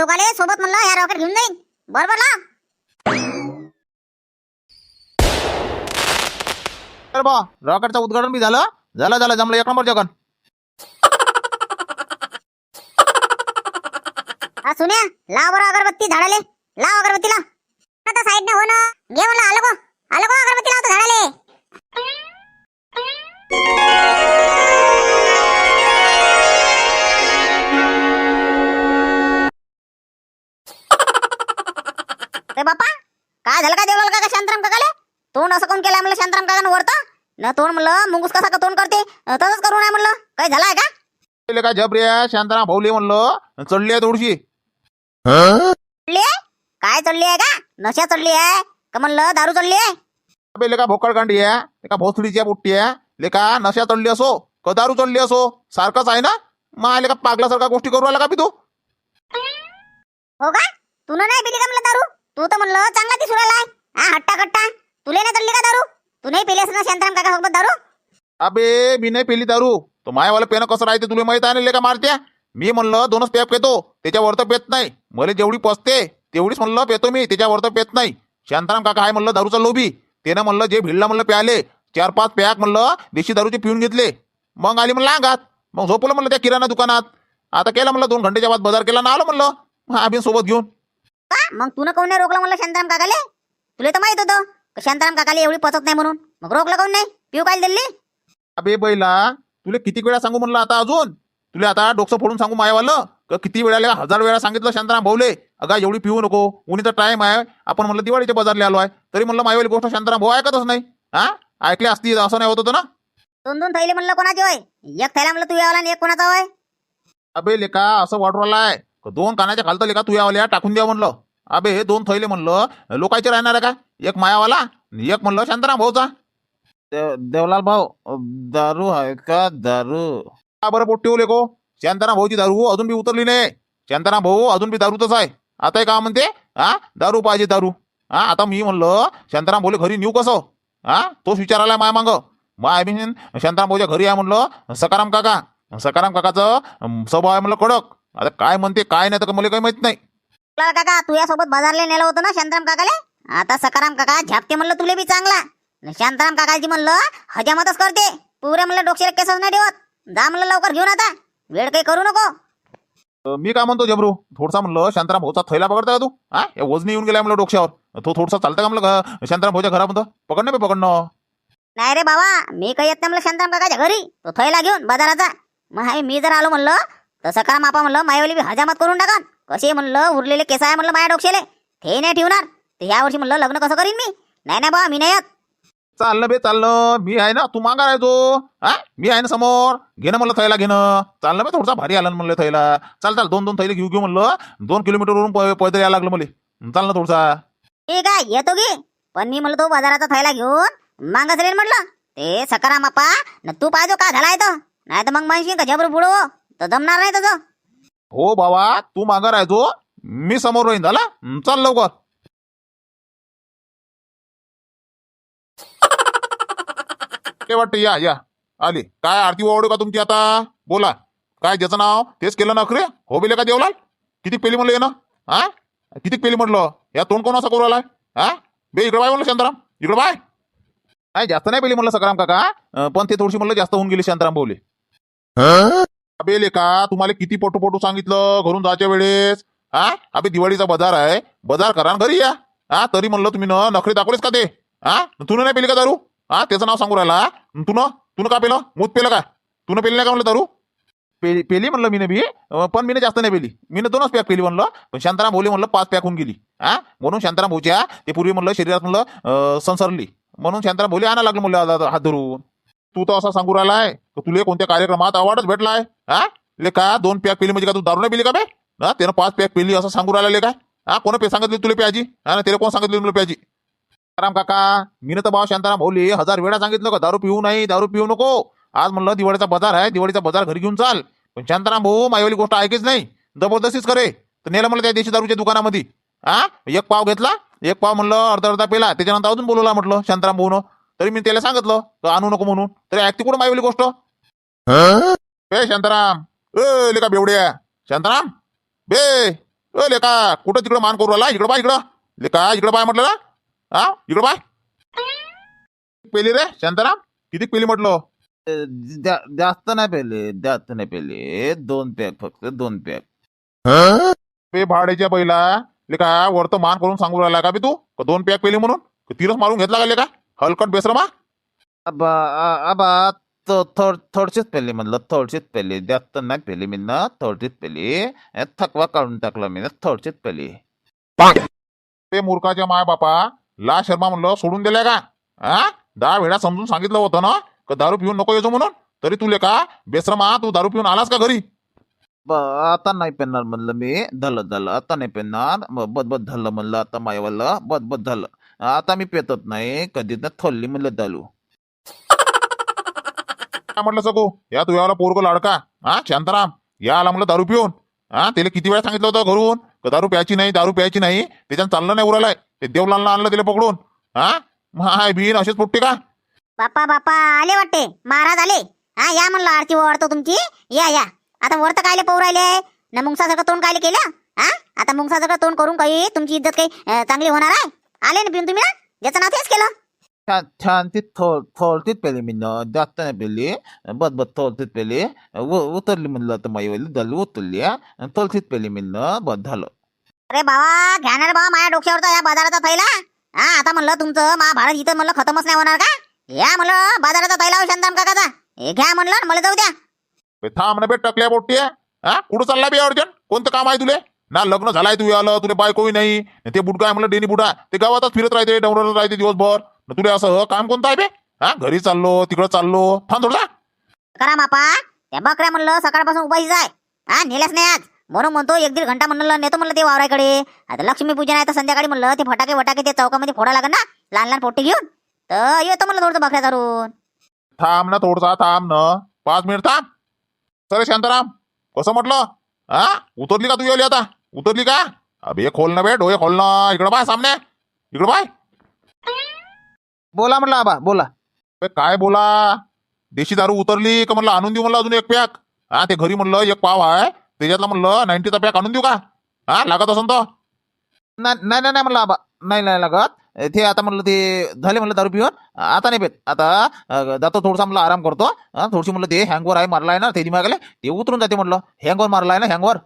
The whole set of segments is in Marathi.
दोघाले सोबत म्हणलं ह्या रॉकेट घेऊन जाईन. बरोबर ना? तर बा रॉकेटचं उद्घाटन बी झालं. झालं झालं जमलं. एक नंबर जगन. हा सुन्या लाव बरं अगरबत्ती झाडाले. लाव अगरबत्ती लाव आता साईड हो ना. घे म्हणलं आलो गो. आलो गो अगरबत्ती लावतो झाडाले. तोंड असं कोण केलंय म्हणलं? शांताराम काकानं वरतं? न तोंड म्हणलं मुंगूस कसा का तोंड करते? तसंच करू नये म्हणलं. काय झालंय का? काय जबरे शांताराम भाऊले म्हणलं चढली आहे थोडीशी. चढली आहे? काय चढली आहे का? नशा चढली आहे? का म्हणलं दारू चढली आहे? पहिले का भोकळ कांडी आहे. ते का भोसडीची पुट्टी आहे. लेका नशा चढली असो का दारू चढली असो. सारखंच आहे ना? मग आले का पागल्यासारखा गोष्टी करू आला का बी तू हो का? तू नाही पिली का म्हणलं दारू? तू तर म्हणलं चांगला दिसू राहिलाय. हा हट्टा कट्टा. तुला नाही चढली का दारू? तू नाही पिली असं ना शांताराम काका सोबत दारू? अबे मी नाही पेली दारू. तो मायावाला पेनं कसं राहते तुला माहीत आहे ना लेका मारत्या? मी म्हणलं दोनच पॅक पेतो त्याच्यावर तर पेत नाही. मला जेवढी पसते तेवढीच म्हणलं पेतो मी त्याच्यावर तर पेत नाही. शांताराम काका आहे म्हणलं दारूचा लोभी. त्यानं म्हणलं जे भिडला म्हणलं प्याले. चार पाच पॅक म्हणलं देशी दारूचे पिऊन घेतले. मग आली म्हणलं अंगात. मग झोपलं म्हणलं त्या किराणा दुकानात. आता केलं म्हणलं दोन घंटेच्या बाद बाजार केला ना आलो म्हणलं. आम्ही सोबत घेऊन. का मग तू काऊन नाही रोकलं म्हणलं शांताराम काकाले? तुला तर माहीत होतं. शांताराम काकाले एवढी पचत नाही म्हणून. मग रोकलं काऊन नाही? पिऊ काय दिली? अबे बैला तुला किती वेळा सांगू म्हणलं आता अजून? तुला आता डोकं फोडून सांगू मायावालं? का किती वेळा हजार वेळा सांगितलं शांताराम भाऊले. अगा एवढी पिऊ नको. उन्हीचा टाइम आहे. आपण म्हणलं दिवाळीच्या बाजारला आलो आहे तरी म्हणलं मायावाली गोष्ट शांताराम भाऊ ऐकतच नाही. हा? ऐकली असती असं नाही होत होतं ना? दोन दोन थैले म्हणलं कोणाचे होय? एक थैला म्हणलं तू यावला आणि एक कोणाचा होय? अबे लेका असं वाटू आहे दोन कानाच्या खालतं लेका तू यावाल्या टाकून द्या म्हणलं. अबे हे दोन थैले म्हणलं लोकांचे राहणार आहे का? एक मायावाला एक म्हणलं शांताराम भाऊचा देवलाल भाऊ दारू आहे का दारू? का बरं पोट ठेवले को शांताराम भाऊची दारू अजून बी उतरली नाही. शांताराम भाऊ अजून बी दारूतच आहे. आता हे का म्हणते? हा? दारू पाहिजे दारू. हा? आता मी म्हणलं शांताराम भाऊले घरी नेऊ कसं? हा? तोच विचार आलाय माया मांग. माय बी शांताराम भाऊच्या घरी आहे म्हणलं सकाराम काका. सकाराम काकाचं स्वभाव आहे म्हणलं कडक. आता काय म्हणते काय नाही तर मला काही माहीत नाही. काका तू यासोबत बाजारला नेलं होतं ना शांताराम काकाले? आता सकाराम काका झापते म्हणलं तुले बी चांगला. शांताराम काकाजी म्हणलं हजामतच करते. पुरे म्हणलं डोक्याला केसच नाही ठेवत. जा म्हणलं लवकर घेऊन आता. वेळ काही करू नको. मी काय म्हणतो जबरू थोडसा म्हणलं शांताराम भाऊचा थैला पकडता का तू? हा? या वजनी येऊन गेलाय म्हणलं डोक्यावर. तो थोडसा चालता का म्हणलं शांताराम भाऊच्या घरामध्ये पकडणं बे पकडणं नाही रे बाबा मी काही येत नाही म्हणलं शांताराम काकाच्या घरी. तो थैला घेऊन बाजाराचा. मग मी जर आलो म्हणलं तर सकाराम आपा म्हणलं मायावली बी हजामत करून टाकन. कसे म्हणलं उरलेले केस आहे म्हणलं माया डोक्याले. ते नाही ठेवणार. ते ह्या वर्षी म्हणलं लग्न कसं करीन मी? नाही नाही बाबा मी नाही येत. चाललं बे चाललं. मी आहे ना तू मागा राहतो हा? मी आहे ना समोर. घेणं म्हणलं थैला घेणं. चाललं बे थोडसा भारी आलं ना म्हणलं थैला. चाल चाल दोन दोन थैले घेऊ घेऊ म्हणलं. दोन किलोमीटरवरून पै- पैदल यायला लागलं मला. चाल ना थोडसा. ठीक आहे येतो की? पण मी म्हणलं तो बाजाराचा थैला घेऊन मागच रेन म्हटलं ते सकाराम आपा न तू पाहिजो का झालाय तो. नाही तर मग म्हणशील का जबर बुडो तर जमणार नाही तुझं. हो बाबा तू मागा राहतो मी समोर राहीन झाला? हं, चाल लवकर. ते वाटतं? या या. आली. काय आरती ओवडू का तुमची आता? बोला. काय ज्याचं नाव? तेच केलं ना खरे हो बिले का देवलाल? किती पेली म्हणलं ये ना हा किती पेली म्हटलं या तोंड कोण असा करू आलाय हा बे इकडे बाय म्हणलं शांताराम. इकडे बाय. नाही जास्त नाही पेली म्हणलं सकाराम काका पण ते थोडीशी म्हणलं जास्त होऊन गेली शांताराम बोले अबे लेका तुम्हाला किती पटू पटू सांगितलं? घरून जायच्या वेळेस. हा अबे दिवाळीचा बाजार आहे. बाजार करा घरी या. हा तरी म्हणलं तुम्ही न नखरे दाखवलेस का ते? हा तुनं नाही पेली का दारू? हा त्याचं नाव सांगू राहिला तू न तुनं का पेलं? मूत पेलं का? तुनं पेली नाही का म्हणलं दारू? पेली पेली म्हणलं मी बी पण मी जास्त नाही पेली. मी दोनच पॅक पेली म्हणलं. पण शांताराम भाऊली म्हणलं पाच पॅक होऊन गेली. हा म्हणून शांताराम भाऊच्या ते पूर्वी म्हणलं शरीरात म्हणलं संसरली. म्हणून शांताराम भाऊली आणा लागलं म्हणलं हात धरून. तू तर असा सांगू राहिलाय तुला कोणत्या कार्यक्रमात अवॉर्डच भेटलाय? हा ले का? दोन पॅक पेली म्हणजे का तू दारू नाही पेली का बे? हा त्यानं पाच पॅक पेली असं सांगू राहिला काय हा कोण पे सांगितली तुला प्याजी हा ना त्याला कोण सांगितली तुला प्याजी राम काका मी तर भाऊ शांताराम भाऊली हजार वेळा सांगितलं का दारू पिऊ नाही दारू पिऊ नको. आज म्हणलं दिवाळीचा बाजार आहे दिवाळीचा बाजार घरी घेऊन चाल. पण शांताराम भाऊ मायवाली गोष्ट ऐकेच नाही. जबरदस्तीच करे. तर नेलं म्हणलं त्या देशी दारूच्या दुकानामध्ये. हा एक पाव घेतला. एक पाव म्हणलं अर्धा अर्धा पेला. त्याच्यानंतर अजून बोलवला म्हटलं शांताराम भाऊनं. तरी मी त्याला सांगितलं का आणू नको म्हणून. तरी ऐकते कुठं मायवली गोष्ट? ए शांताराम. ए लेका बेवड्या. शांताराम. बे. ए लेका कुठं तिकडं मान करू आला इकडं बाय इकडं. लेका इकडं बाय म्हटलं ना हा? इकडं बाय पेली रे शांताराम. किती पेली म्हटलं? जा- जास्त नाही पेले जास्त नाही पेले. दोन पॅक फक्त दोन पॅक पे भाड्याच्या पहिला. लेका वरतं मान करून सांगू राहिला का बे तू? का दोन पॅक पेली म्हणून? का तिरच मारून घेतला का लेका हलकट बेसरमा आबा आ- आबा थोड थोडशीच पेले म्हणलं थोडशीच पेले. जास्त नाही पेले मी ना थोडशीच पेली. थकवा काढून टाकला मी ना थोडशीच पेली. ते मूर्खाच्या माय बापा ला शर्मा म्हणलं सोडून दिल्या का? हा दहा वेळा समजून सांगितलं होतं ना? का दारू पिऊन नको येतो म्हणून? तरी तुले का? बेसरमा तू दारू पिऊन आलास का घरी? ब- आता नाही पेणार म्हणलं मी. झालं झालं. आता नाही पेणार ब- बद बद झालं म्हणलं आता मायवाला. बद बद झालं. आता मी पेतत नाही. कधी ना थोडली म्हणलं दालू. काय म्हटलं सगू? या तू याला पोरग लाडका. हा शांताराम या आला म्हणलं दारू पिऊन. हा त्याला किती वेळा सांगितलं होतं घरून? का दारू प्यायची नाही दारू प्यायची नाही? त्याच्यानं चाललं नाही उरालाय ते देवलालला आणलं तिला पकडून. हा? हाय बिन असेच पोट्टे का? बाप्पा बाप्पा आले वाटते. महाराज आले. हा या म्हणलं आरती ओवाळतो तुमची. या या. आता वर तर कायले पाहू राहिले ना मुंगसासारखं तोंड कायले केलं? हा? आता मुंगसासारखं तोंड करून काही तुमची इज्जत काही अं, चांगली होणार आहे? आले ना बिन तुम्ही ना? ज्याचं नाव तेच केलं. छान छान ती थोड थोडतीच पेली मी न जास्त नाही पेली बद बद थोडतीच पेली उ- उतरली म्हणलं आता माईवाली दालू उतरली थोडतीच पेली मी न बद झालं अरे बाबा घ्या ना रे बाबा माझ्या डोक्यावरचा या बाजाराचा थैला. हा आता म्हणलं तुमचं महाभारत इथं म्हणलं खतमच नाही होणार का? या म्हणलं बाजाराचा थैला हो शांताराम काकाचा. हे घ्या म्हणलं आणि मला जाऊ द्या. बे थांब ना बे टकल्या पोट्टी हा कुठं चालला बे अर्जन? कोणतं काम आहे तुले? ना लग्न झालाय तू आलं तुला बायकोही नाही. ते बुडका आहे म्हणलं डेनी बुडा. ते गावातच फिरत राहते डोंगरावर राहते दिवसभर. न तुला असं काम कोणतं आहे बे? हा घरी चाललो तिकडं चाललो. थांब थोडा. करा मापा. त्या बकऱ्या म्हणलं सकाळपासून उपाशीच आहे. हा नेल्याच नाही आज. म्हणून म्हणतो एक दीड घंटा म्हणलं नेतो म्हणलं ते वावराकडे. आता लक्ष्मी पूजन आहे तर संध्याकाळी म्हणलं ते फटाके वटाके ते चौकामध्ये फोडा लागेल ना? लहान लहान पोट्टी घेऊन. तर येतो म्हणलं थोडं बकऱ्या धरून. थांब ना थोडसा थांब ना. पाच मिनिट थांब. सर शांताराम कसं म्हटलं? हा उतरली का तू येली आता? उतरली का? अबे खोल ना बे डोळे खोल ना. इकडं बाय सामने. इकडं बाय बोला म्हणलं आबा बोला. बे काय बोला? देशी दारू उतरली का म्हणलं आणून देऊ म्हणलं अजून एक पॅक? हा ते घरी म्हणलं एक पाव आहे. त्याच्यातला म्हणलं नाईन्टीचा पॅक आणून देऊ का? हा लागत असन तर. ना- नाही नाही नाही म्हणलं आबा नाही नाही लागत. ते आता म्हणलं ते झाले म्हणलं दारू पिऊन. आता नाही पेत. आता अं, जातो थोडसा म्हणलं आराम करतो. हं, थोडीशी म्हणलं ते हँगवर आहे मारला आहे ना त्याची मागले. ते उतरून जाते म्हणलं हँगवर मारला आहे ना हँगवर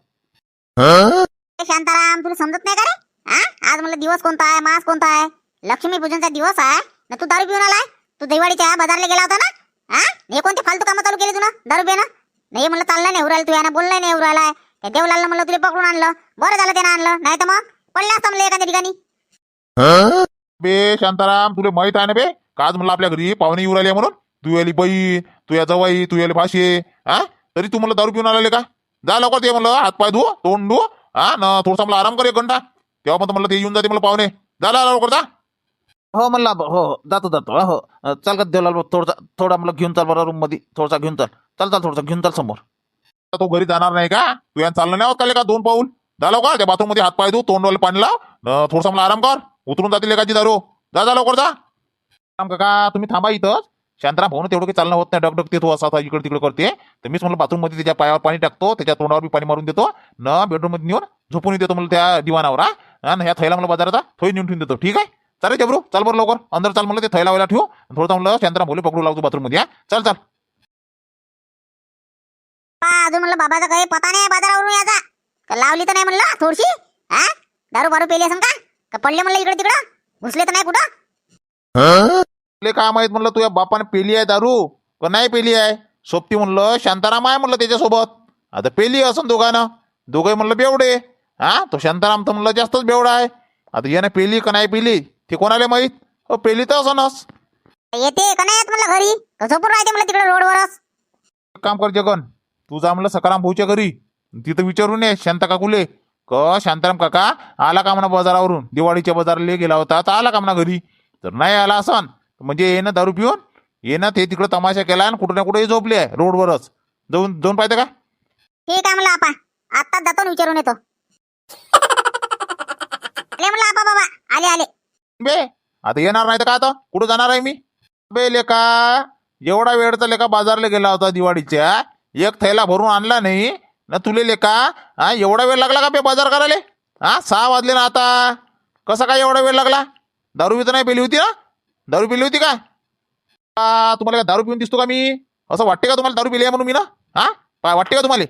ए, शांताराम तुला समजत नाही का रे? हा आज म्हणलं दिवस कोणता आहे मास कोणता आहे? लक्ष्मी पूजनचा दिवस आहे. ना तू दारू पिऊन आलाय? तू दिवाळीच्या बाजारला गेला होता ना? हा? हे कोणते फालतू कामं चालू केले तुला दारू पिणं? नाही म्हणलं चाललं नाही उरायला तू यानं बोललं नाही उरायलाय. त्या देवलालनं म्हणलं तुला पकडून आणलं. बरं झालं त्यानं आणलं. नाही तर मग पडलं असतं म्हणलं एखाद्या ठिकाणी. बे शांताराम तुला माहीत आहे ना बे? काज म्हणलं आपल्या घरी पाहुणे येऊ राहिले म्हणून. तू याली बहीण तू या जवाई तू याली भाषे हा? तरी तू म्हणलं दारू पिऊन आलेले का? जा लवकर ते म्हणलं हात पाय धु तोंड धु. हा? न थोडसा मला आराम कर एक घंटा. तेव्हा पण म्हणलं ते येऊन जाते मला पाहुणे. जा लवकर जा. हो म्हणला हो हो. जातो जातो. हो चल का देवलाल थोडसा थोडा मला घेऊन चाल बरं रूममध्ये थोडासा घेऊन चाल. चाल चाल थोडसा घेऊन चाल समोर. तो घरी जाणार नाही का? तू यानं चाललं नाही होत का का दोन पाऊल? जा का त्या बाथरूममध्ये हात पाय धु तोंडवाले पाणी लाव. न थोडसा मला आराम कर. उतरून जातील एकाची दारू जा जा लवकर जा. राम काका तुम्ही थांबा इथं शांतराम भाऊन तेवढं काही चालणं होत नाही. डगडग ते तो असा असा इकडे तिकडे करते. तर मीच म्हणलं बाथरूममध्ये त्याच्या पायावर पाणी टाकतो. त्याच्या तोंडावर बी पाणी मारून देतो. न बेडरूममध्ये नेऊन झोपून देतो मला त्या दिवाणावर हा. आणि ह्या थैला मला बाजाराचा थोडी नेऊन ठेवून देतो. ठीक आहे? चालेल जबरू चाल बरं लवकर. अंदर चाल म्हणलं ते थैला वेळा ठेवू. थोडं म्हणलं शांतराम भोले पकडू लागतो बाथरूममध्ये हा. चल चल. अजून म्हणलं बाबाचा काही पता नाही बाजारावरून याचा का लावली तर नाही म्हणलं थोडीशी? हा? दारू बारू पेली असं का? का पडले म्हणलं इकडे तिकडं? घुसले तर नाही कुठं? ले काय माहीत म्हणलं तुझ्या बापाने पेली आहे दारू. का नाही पेली आहे? सोबती म्हणलं शांताराम आहे म्हणलं त्याच्यासोबत. आता पेली असं दोघांना. दोघंही म्हणलं बेवडे. हा? तो शांताराम तर म्हणलं जास्तच बेवडा आहे. आता यानं पेली का नाही पेली? ते कोणाला माहीत? हो पेली तर असनच येते का नाही येत म्हणलं घरी? का झोपून राहते म्हणलं तिकडे रोडवरच. एक काम कर जगन तू जा म्हणलं सकाराम भाऊच्या घरी. तिथं विचारून ये शांता काकुले. क शांताराम काका आला का म्हणा बाजारावरून? दिवाळीच्या बाजाराला गेला होता तर आला का म्हणा घरी? तर नाही आला असन. म्हणजे ये ना दारू पिऊन ये ना ते तिकडं तमाशा केला आणि कुठं ना कुठे झोपले आहे रोडवरच. जाऊन जाऊन पाहिजे का? ठीक आहे म्हणलं आपा. आत्ताच जातो आणि विचारून येतो. आले म्हणलं आपा बाबा. आले आले. बे आता येणार नाही तर का आता? कुठं जाणार आहे मी? बे लेका एवढा वेळचा लेका बाजारला गेला होता दिवाळीच्या एक थैला भरून आणला नाही. ना तुले लेका हा? एवढा वेळ लागला का बे बाजार करायला? हा? सहा वाजले ना आता. कसा काय एवढा वेळ लागला? दारू बी तर नाही पेली होती ना? दारू पिली होती का? तुम्हाला काय दारू पिऊन दिसतो का मी? असं वाटते का तुम्हाला दारू पिली आहे म्हणून मी ना? हा? वाटते का तुम्हाला?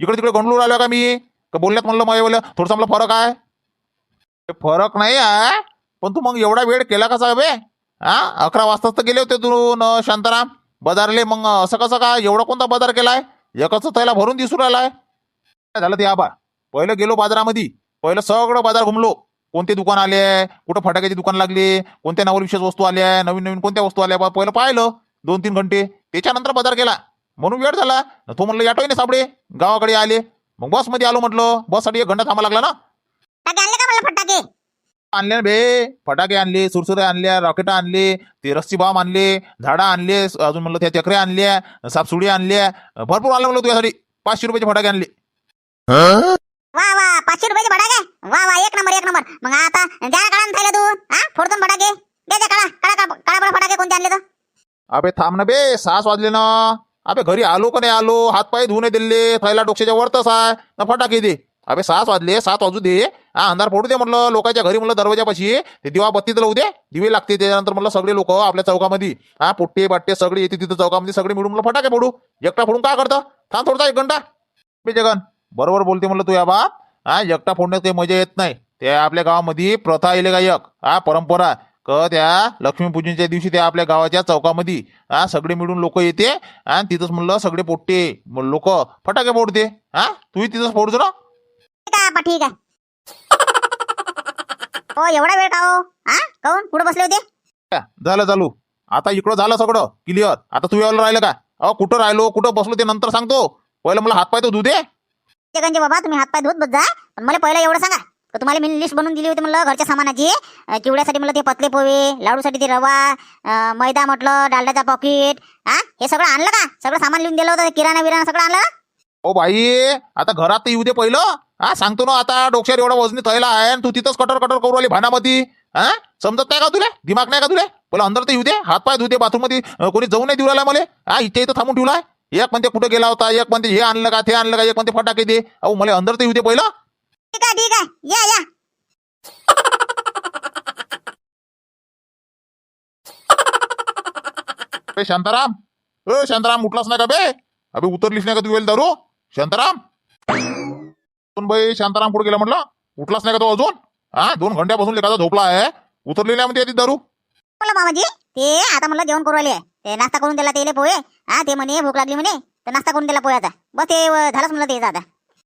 इकडे तिकडे गंडलू राहिलो का मी? का बोलण्यात म्हणलं माझ्या बोल थोडंसं मला फरक आहे. ते फरक नाही आहे. पण तू मग एवढा वेळ केला कसा बे? हा? अकरा वाजताच तर गेले होते तू न शांताराम. बाजारले मग असं कसं का एवढा कोणता बाजार केलाय? एकच त्याला भरून दिसून राहिलाय. काय झालं ते आबा पहिलं गेलो बाजारामध्ये. पहिलं सगळं बाजार घुमलो. कोणते दुकान आले? कुठं फटाक्याची दुकान लागली? कोणत्या नवर विशेष वस्तू आल्या? नवीन नवीन कोणत्या वस्तू आल्या? बा पहिलं पाहिलं. दोन तीन घंटे. त्याच्यानंतर बाजार केला. म्हणून वेळ झाला. तो म्हणलं याटोय ना सापडे. गावाकडे आले. मग बसमध्ये आलो म्हटलं. बससाठी एक घंटा थांबा लागला ना. फटाके? आणले ना बे. फटाके आणले सुरसुऱ्या आणल्या रॉकेट आणले ते रस्सी बॉम्ब आणले झाडं आणले अजून म्हणलं त्या चक्र्या आणल्या सापसुडी आणल्या. भरपूर आणलं म्हणलं तुझ्यासाठी. पाचशे रुपयाचे फटाके आणले. वा वा पाचशे रुपयाचे फटाके? वा वा एक नंबर एक नंबर. मग आता काढा थायला तू हा फोडतो फटाके? दे दे काढा काढा काढा बरं फटाके कोणते आणले तर अबे थांब ना बे सहा वाजले ना. अबे घरी आलो का नाही आलो? हातपाय धुवून दिले थैला डोक्याच्या वरतच आहे. ना फटाके दे. अबे सात वाजले सात वाजू दे. हा अंधार पडू दे म्हटलं लोकांच्या घरी म्हणलं दरवाजापाशी. ते दिवा बत्ती तर लावू दे. दिवे लागते त्याच्यानंतर म्हटलं सगळे लोक आपल्या चौकामध्ये. हा पोट्टे बाट्टे सगळे येते तिथं चौकामध्ये सगळे मिळून म्हणलं फटाके फोडू. एकटा फोडून काय करतं? थांब थोडता एक घंटा. मी जगन बरोबर बोलते म्हणलं तू या बाप. हा एकटा फोडण्यात काही मजा येत नाही. ते आपल्या गावामध्ये प्रथा येईल का एक हा परंपरा. क त्या लक्ष्मीपूजनच्या दिवशी त्या आपल्या गावाच्या चौकामध्ये हा सगळे मिळून लोक येते. आणि तिथंच म्हणलं सगळे पोट्टे लोक फटाके फोडते. हा तूही तिथंच फोडतो ना ठीक आहे आपा ठीक आहे. हो एवढा वेळ का हो? हा? काऊन कुठं बसले होते? झालं चालू. आता इकडं झालं सगळं. क्लिअर आता तू यायला राहिलं का? अहो कुठं राहिलो? कुठं बसलो ते नंतर सांगतो. पहिलं मला हातपाय तो धुऊ दे. गंजे बाबा तुम्ही हातपाय धुत बस जा. पण मला पहिलं एवढं सांगा. का तुम्हाला मी लिस्ट बनवून दिली होती म्हणलं घरच्या सामानाची. अं, चिवड्यासाठी म्हणलं ते पतले पोहे लाडूसाठी ते रवा अं, मैदा म्हटलं डालड्याचा पॉकेट हा? हे सगळं आणलं का? सगळं सामान लिहून दिलं होतं ते किराणा बिराणा सगळं आणलं का? ओ बाई आता घरात येऊ दे पहिलं. हा सांगतो ना आता डोक्यावर एवढा वजनी थैला आहे आणि तू तिथंच कटर कटर करू आली भानामती हा समजत नाही का तुला? दिमाग नाही का तुला? पहिलं अंदर तर येऊ दे हातपाय धुते बाथरूममध्ये कोणी जाऊ नाही देऊ राहिला मला. हा इथे इथं थांबून ठेवलाय एक म्हणते कुठे गेला होता एक म्हणते हे आणलं का ते आणलं का एक म्हणते फटाके दे. अहो मला अंदर तर येऊ दे पहिलं. ठीक आहे ठीक आहे. या या. शांताराम. ए शांताराम उठलाच नाही का बे? अबे उतरलीच नाही का तू वेळ दारू शांताराम? बाई शांताराम कुठे गेला म्हटलं? उठलाच नाही का तो अजून? हा दोन घंट्यापासून लेखाचा झोपला आहे. उतरली नाही म्हणते ती दारू? बोला मामाजी ते आता म्हणलं जेवण करू आले ते नाश्ता करून दिला तेले पोहे. हा ते म्हणे भूक लागली म्हणे. तर नाश्ता करून दिला पोह्याचा. बस ते झालंच म्हणलं ते आता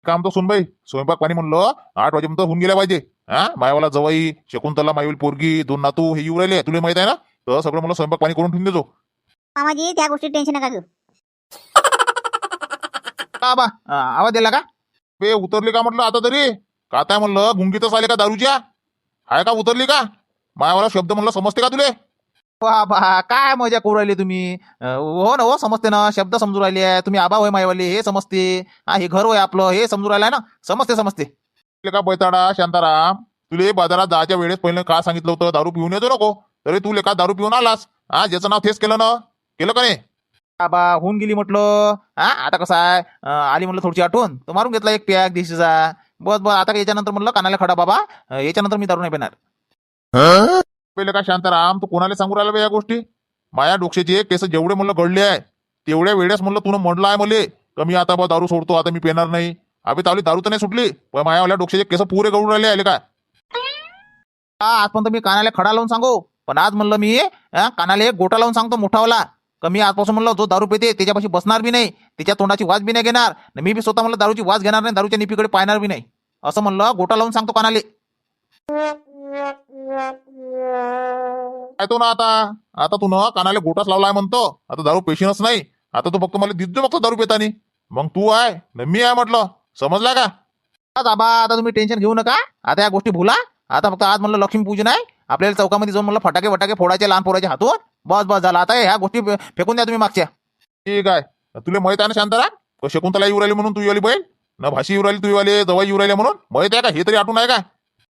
काम तर सुनबाई स्वयंपाक पाणी म्हणलं आठ वाजेपर्यंत होऊन गेल्या पाहिजे. हा मायवाला जवाई शकुंतला मायवली पोरगी दोन नातू हे येऊ राहिले. तुला माहीत आहे ना? तर सगळं मला स्वयंपाक पाणी करून ठेवून देतो. मामाजी त्या गोष्टी टेन्शन नका घेऊ. का बा? आवाज दिला का? बे उतरली का म्हटलं आता तरी? का काय म्हणलं गुंगीतच आले का दारूच्या? आहे का उतरली का? मायावाला शब्द म्हणलं समजते का तुले? वा बा काय मजा करू राहिली तुम्ही? अं, हो ना हो समजते ना शब्द समजू राहिले आहे तुम्ही आबा होय मायवाले हे समजते. हा हे घर होय आपलं हे समजू राहिलं आहे ना? समजते समजते. का बैताडा शांताराम तुले बाजारात जायच्या वेळेस पहिले का सांगितलं होतं दारू पिऊन येतो नको? तरी तू लेका दारू पिऊन आलास? हा ज्याचं नाव थेस केलं ना? केलं का नाही? आबा होऊन गेली म्हटलं. हा आता कसं आहे? आली म्हटलं थोडीशी आठवण. तर मारून घेतला एक पॅक दिशीचा. बस बस आता याच्यानंतर म्हणलं कानाला खडा बाबा. याच्यानंतर मी दारू नाही पेणार. पहिले का शांताराम तू कोणाला सांगू राहिला या गोष्टी? माया डोक्याचे केस जेवढे म्हणलं घडले आहे तेवढ्या वेळेस म्हणलं तुला म्हणलं आहे मले कमी आता बा दारू सोडतो आता मी पेणार नाही. अभि तावली दारू तर नाही सुटली पण मायावाल्या डोक्याचे केस पुरे गळून राहिले आले का आजपर्यंत मी कानाला खडा लावून सांगू पण आज म्हणलं मी कानाला एक गोटा लावून सांगतो मोठावाला. कमी आजपासून म्हणलं जो दारू पिते त्याच्यापाशी बसणार बी नाही त्याच्या तोंडाची वाज बी नाही घेणार. मी बी स्वतः म्हणलं दारूची वाज घेणार नाही दारूच्या निपीकडे पाहणार बी नाही. असं म्हणलं गोटा लावून सांगतो कानाले. काय तो ना आता आता तू ना कानाले गोटाच लावलाय म्हणतो आता दारू पेशीनच नाही. आता तू फक्त मला दिसतो फक्त दारू पेतानी. मग तू आहे न मी आहे म्हटलं. समजला का? आज आबा आता तुम्ही टेन्शन घेऊ नका. आता या गोष्टी भुला. आता फक्त आज म्हणलं लक्ष्मीपूजन आहे. आपल्याला चौकामध्ये जाऊन म्हणलं फटाके फटाके फोडायचे लहान पोराच्या हातून बस बस झाला. आता ह्या गोष्टी फेकून द्या तुम्ही मागच्या. ठीक आहे. तुला माहीत आहे ना शांताराम शकुंतला येऊ राहिली म्हणून तू येऊ बैल ना भाषी येऊ राहिली तू येऊ जवळ येऊ राहिले म्हणून. माहीत आहे का? हे तरी आठवून आहे का?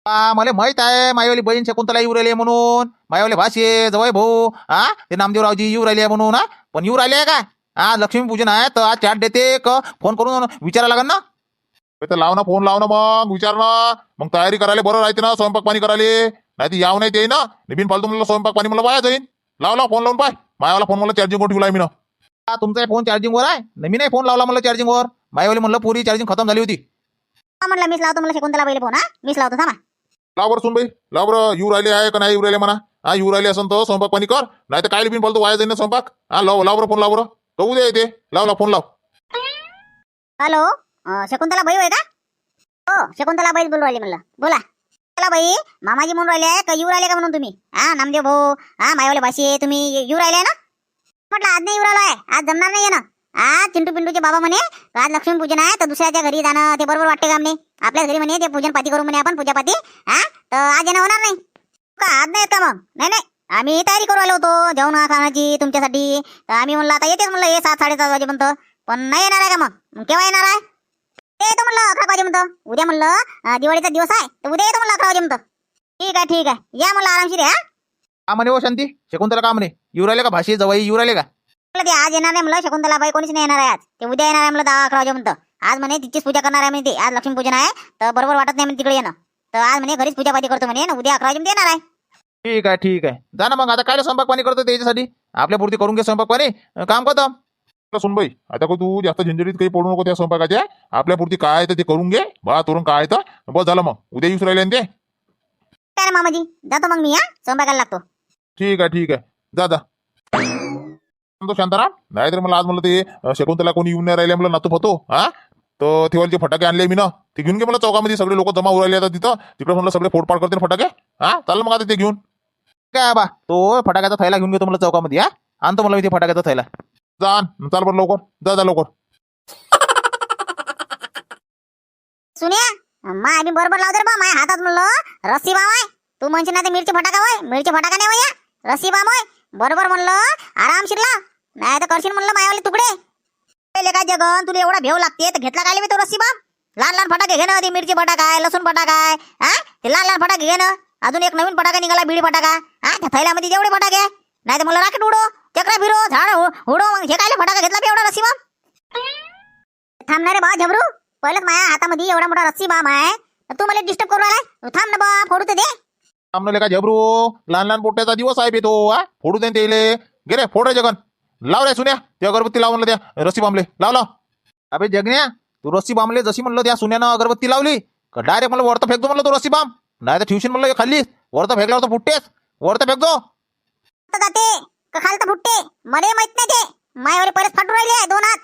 आ, मला माहीत आहे. मायवाली बहीण शकुंतला येऊ राहिली म्हणून. मायवाले भाषे जवळ भाऊ. हा ते नामदेवरावजी येऊ राहिले आहे म्हणून हा. पण येऊ राहिले आहे का? हा लक्ष्मीपूजन आहे तर आज चाट देते. क फोन करून विचारा लागेल ना. तर लाव ना फोन लाव ना मग. विचार ना. मग तयारी करायला बरं राहते ना स्वयंपाक पाणी करायला. नाही तर याव नाही ते ना निबिन फालतू मला स्वयंपाक पाणी मला वाया जाईन. लाव लाव फोन लावून पाय. मायावाला फोन मला चार्जिंग ठेवला मी ना तुमचा फोन चार्जिंग वर आहे? न मी नाही फोन लावला म्हणलं चार्जिंग वर. माईवाली म्हणलं पुरी चार्जिंग खतम झाली होती. म्हणलं मीच लावतो मला शकुंतला पहिले फोन हा. मीच लावतो थांबा. लाव बरं सुन बाई लाव बरं. येऊ राहिले आहे का नाही येऊ राहिले म्हणा. हा येऊ राहिले असं तर स्वयंपाक पाणी कर. नाही तर काय बिन फालतू वाया जाईन ना स्वयंपाक? हा लाव लाव बरं फोन लाव बरं. तर उद्या येते. लाव लाव फोन लाव. हॅलो? शकुंतला बाई होय का? हो शकुंतला बाई बोलू राहिली म्हणलं. बोला. चला बाई मामाजी म्हणून राहिले का येऊ राहिले का म्हणून तुम्ही? हा नामदेव भाऊ हा मायवाले भाषे तुम्ही येऊ राहिले ना? म्हटलं आज नाही येऊ राहिलो आहे आज जमणार नाही ना? आज चिंटू पिंटूचे बाबा म्हणे आज लक्ष्मी पूजन आहे तर दुसऱ्याच्या घरी जाणं ते बरोबर वाटते का म्हणे? आपल्या घरी म्हणे ते पूजन पाती करू म्हणे आपण पूजापाती हा? तर आज येणं होणार नाही. का आज नाही येत का मग? नाही नाही. आम्ही तयारी करू आलो होतो जेवण खाण्याची तुमच्यासाठी. तर आम्ही म्हणलं आता येतेच म्हणलं हे सात साडेसात वाजेपर्यंत. पण नाही येणार आहे का मग केव्हा येणार आहे? ते येतो म्हणलं अकरा वाजेपर्यंत उद्या म्हणलं दिवाळीचा दिवस आहे तर उद्या येतो म्हणलं अकरा वाजेपर्यंत ठीक आहे ठीक आहे. या म्हणलं आरामशीर या का म्हणे हो शांती? शकुंतला का म्हणे? येऊ राहिले का भाषे जवाई येऊ राहिले का? म्हणलं ते आज येणार नाही म्हणलं शकुंतला बाई कोणीच नाही येणार आहे आज. ते उद्या येणार आहे म्हणलं दहा अकरा वाजेपर्यंत आज म्हणे तिचीच पूजा करणार आहे म्हणे ते. आज लक्ष्मी पूजन आहे तर बरोबर वाटत नाही म्हणे तिकडे येणं. तर आज म्हणे घरीच पूजापाती करतो म्हणे आणि उद्या अकरा वाजेपर्यंत येणार आहे. ठीक आहे ठीक आहे. जा ना मग आता काय स्वयंपाक पाणी करतो त्याच्यासाठी? आपल्या पुरती करून घे स्वयंपाक पाणी काम करतो. सुन बाई आता का तू जास्त झंझटीत काही पडू नको त्या स्वयंपाकाच्या. आपल्या पुरती काय आहे तर ते करून घे. बा तोरण काय आहे तर. बस झालं मग. उद्या येऊस राहिले ना ते. काय मामाजी? जातो मग मी हा? स्वयंपाकाला लागतो. ठीक आहे ठीक आहे. जा जा. तो शांताराम. नाही तर मला आज म्हणलं ते शकुंतला कोणी येऊन नाही राहिले म्हणलं नातू होतो हा? तर तेव्हा फटाके आणले मी ना. ते घेऊन घे मला चौकामध्ये. सगळे लोक जमा राहिले आता तिथं. तिकडे म्हणलं सगळे फोडपाड करते फटाके. हा? चालेल मग आता ते घेऊन. काय बा? तो फटाक्याचा थैला घेऊन घेतो मला चौकामध्ये हा? आणतो मला मी ते फटाक्याचा थैला. जा आण. चाल बरं लवकर. जा जा लवकर. सुन्या मा आम्ही बरोबर लावतो रे बा. माझ्या हातात म्हणलं रस्सी बाम आहे. तू म्हणशील ना ते मिरची फटाका होय. मिरची फटाका नाही होय या. रस्सी बाम होय. बरोबर म्हणलं आरामशीर लाव. नाही तर करशील म्हणलं मायावाले तुकडे. पहिले काय जगन तुला एवढा भेव लागते तर घेतला काय बे तो रस्सी बाम? लहान लहान फटाके घे ना ते मिरची फटाका आहे लसूण फटाका आहे हा? ते लहान लहान फटाके घे ना. अजून एक नवीन फटाका निघाला बिडी फटाका. हा त्या थैल्यामध्ये जेवढे फटाके आहे. नाही तर मला राकेट उडो. चक्रा फिरो झाड उडो मग हे काय फटाका घेतला बे एवढा रस्सी बाम थांबणार बा झबरू. पहिलेच माझ्या हातामध्ये एवढा मोठा रस्सी बाम आहे. तू मला डिस्टर्ब करू आलाय थांब ना बा फोडू ते दे. आमने का झबरू. लहान लहान पोट्याचा दिवस आहे बे तो हा. फोडू दे तेले गे रे फोड जगन. लाव रे सुन्या. ते अगरबत्ती लाव म्हणलं त्या रस्सी बांबले लाव लाव. अबे जगण्या तू रस्सी बांबले जशी म्हणलं त्या सुन्यानं अगरबत्ती लावली. का डायरेक्ट मला वरतं फेकतो म्हणलं तो रस्सी बांब नाही तर ट्युशन म्हणलं खाल्ली वरतं फेकल्यावर तर फुटतेस. वरतं फेकतो. जाते. का खालतं फुटते मला माहीत नाही ते. मायावर परत फाटून राहिले दोन हात.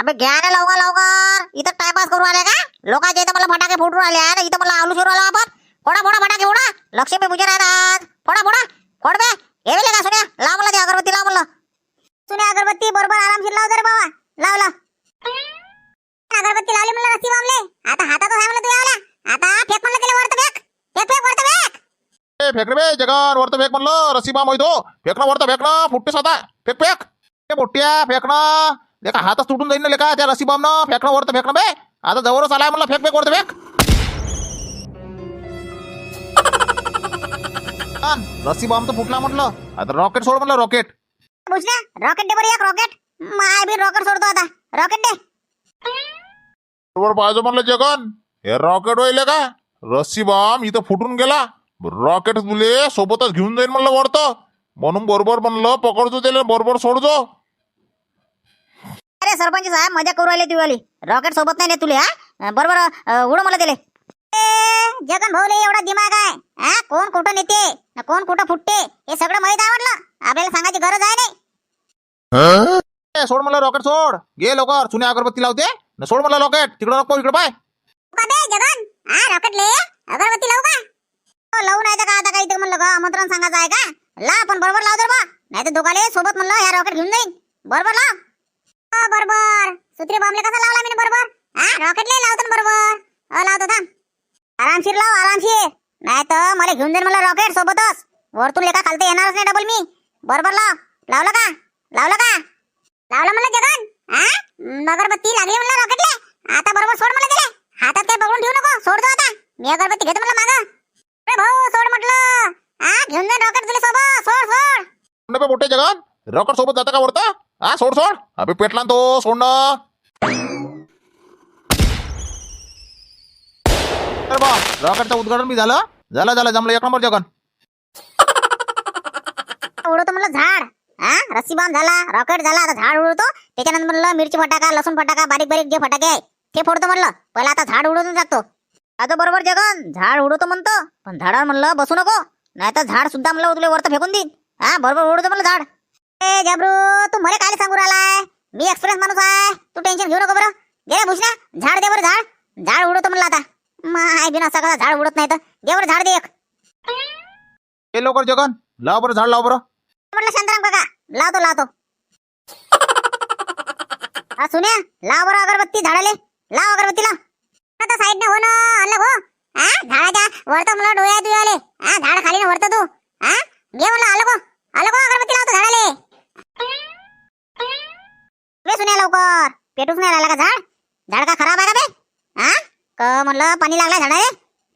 अबे घ्या ना लवकर लवकर. इथं टाइमपास करू आले का? लोकांच्या इथं मला फटाके फुटून आले इथं मला आलू सुरू आला आपण. फोडा फोडा फटाके फोडा. लक्ष्मी पूजन आहे आज फोडा फोडा. फोड बे. हे का सुन्या. लाव मला ते अगरबत्ती लाव म्हणलं सुन्या अगरबत्ती बरोबर आरामशीर लाव दे रे बाबा. लाव लाव. अगरबत्ती लावली म्हणलं रस्ती बांबले आता हातात आहे तू आता फेक म्हणलं तिला वरत फेक. फेक फेक वरत फेक. फेक रे बे जगन वरतं फेक म्हणलं रस्सी बाम होय तो फेकणं वरतं फेकणं फुटतेस आता. फेक फेक. मोठ्या फेकणं लेका हातच तुटून जाईन ना लेका त्या रस्सी बामनं फेकणं वरतं फेकणं बे. आता जवळच आलाय म्हणलं फेक फेक वरतं फेक. बांब तर फुटला म्हटलं. आता रॉकेट सोड म्हणलं रॉकेट बुझल्या रॉकेट दे बरं एक रॉकेट माय बी रॉकेट सोडतो आता. रॉकेट दे बरोबर पाहिजे म्हणलं जगन. हे रॉकेट होईल का रस्सी बॉम्ब इथं फुटून गेला. रॉकेट तुले सोबतच घेऊन जाईन म्हणलं वरतं. म्हणून बरोबर म्हणलं पकडतो त्याला बरोबर सोडतो. अरे सरपंच साहेब मजा करू राहिले तू वाली रॉकेट सोबत नाही नेत तुले हा? बरोबर अं, उडव मला दिले जगन भाऊले एवढा दिमाग आहे हा? कोण कुठं नेते न कोण कुठं फुटते हे सगळं माहीत आहे म्हटलं आपल्याला सांगायची गरज आहे नाही. ए, सोड मला रॉकेट सोड. घे लवकर सुन्या अगरबत्ती लावते. न सोड मला रॉकेट तिकडं नको इकडे पाय. का बे जगन. हा रॉकेट ले अगरबत्ती लावू का? लावून लावू नाही का आता काही तर म्हणलं आमंत्रण सांगायचं आहे का? ला पण बरोबर लाव तर बा. नाही तर दोघाले सोबत म्हणलं ह्या रॉकेट घेऊन जाईन. बरोबर लाव. बरोबर. सुत्री बॉम्बले कसा लावला मी बरोबर? हा रॉकेट लय लावतो बरोबर. लावतो थांब. आरामशीर लाव आरामशीर. नाही तर मला घेऊन जाईन मला रॉकेट सोबतच. वरतून लेखा खालते येणारच नाही डबल मी. बरोबर लाव. लावलं का? लावलं का? लावलं म्हणलं जगन. हा? अगरबत्ती लागली म्हणलं रॉकेटले. आता बरोबर सोड मला दिले हातात काही पकडून ठेवू नको. सोडतो आता. मी अगरबत्ती घेतो म्हणलं मागं अरे भाऊ सोड म्हटलं हा घेऊन जा रॉकेट तुला सोबत सोड सोड म्हणलं बे मोठे जगन रॉकेट सोबत जाता का वरता? हा सोड सोड. अबे पेटला ना तो सोडणं अरे बा रॉकेटचं उद्घाटन बी झालं. झालं झालं जमलं. एक नंबर जगन. उडवतो म्हणलं झाड. हा रस्सी बांध झाला रॉकेट झाला आता झाड उडवतो. त्याच्यानंतर म्हणलं मिरची फटाका लसूण फटाका बारीक बारीक जे फटाके आहे ते फोडतो म्हणलं. पहिला आता झाड उडवून जातो. आता बरोबर जगन. झाड उडवतो म्हणतो. पण झाडावर म्हणलं बसू नको. नाही तर झाड सुद्धा म्हणलं तुला वरतं फेकून देईन. हा बरोबर उडवतो म्हणलं झाड. ए जबरू तू मला काय सांगू राहिलाय? मी एक्सपिरियन्स माणूस आहे. तू टेन्शन घेऊ नको बरं. रे भूषणा झाड दे बरं झाड. झाड उडवतो म्हणलं आता. माय बिना कसा झाड उडत नाही तर दे बरं झाड दे एक. हे लवकर जगन लाव बरं झाड लाव बरं. म्हटलं शांताराम काका लावतो लावतो. हा सुन्या लाव बरं अगरबत्ती झाडाले. लाव अगरबत्ती लाव आता साईड ने हो ना अलग हो. हा झाडाच्या वरतं मला डोळ्या तू आले हा झाड खाली ना वरतं तू. हा घे म्हणलं आलो हो अलग अगरबत्ती लावतो झाडाले? वे सुन्या लवकर. पेटूच नाही राहिला का झाड? झाड का खराब आहे का बे? हा क म्हणलं पाणी लागलाय झाडाले.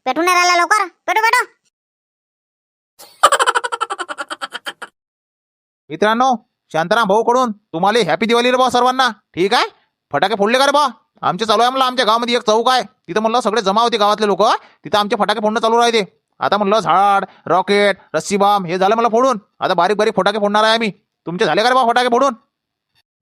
पेटून नाही राहिला लवकर. पेटू पेटू. मित्रांनो शांताराम भाऊ कडून तुम्हाला हॅपी दिवाळी रे बा सर्वांना. ठीक आहे? फटाके फोडले का रे बा? आमचे चालू आहे म्हणलं आमच्या गावामध्ये एक चौक आहे. तिथं म्हणलं सगळे जमा होते गावातले लोक. तिथं आमचे फटाके फोडणं चालू राहते. आता म्हणलं झाड रॉकेट रस्सी बाम हे झालं मला फोडून. आता बारीक बारीक फटाके फोडणार आहे आम्ही. तुमचे झाले का रे बा फटाके फोडून?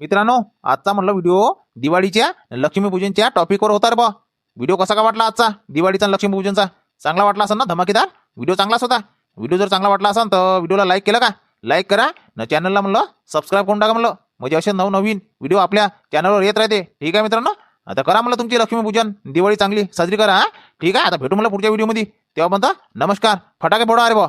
मित्रांनो आजचा म्हणलं व्हिडिओ दिवाळीच्या लक्ष्मीपूजनच्या टॉपिकवर होता रे बा. व्हिडिओ कसा का वाटला आजचा? दिवाळीचा लक्ष्मीपूजनचा? चांगला वाटला असेल ना? धमाकेदार? व्हिडिओ चांगलाच होता. व्हिडिओ जर चांगला वाटला असेल तर व्हिडिओला लाईक केलं का? लाईक करा. न चॅनलला म्हणलं सबस्क्राईब करून टाका म्हणलं. म्हणजे असे नवनवीन व्हिडिओ आपल्या चॅनलवर येत राहते. ठीक आहे मित्रांनो? आता करा मला तुमची लक्ष्मीपूजन. दिवाळी चांगली. साजरी करा हा. ठीक आहे? आता भेटू मला पुढच्या व्हिडिओमध्ये तेव्हा म्हणता नमस्कार. फटाके फोडा अरे बा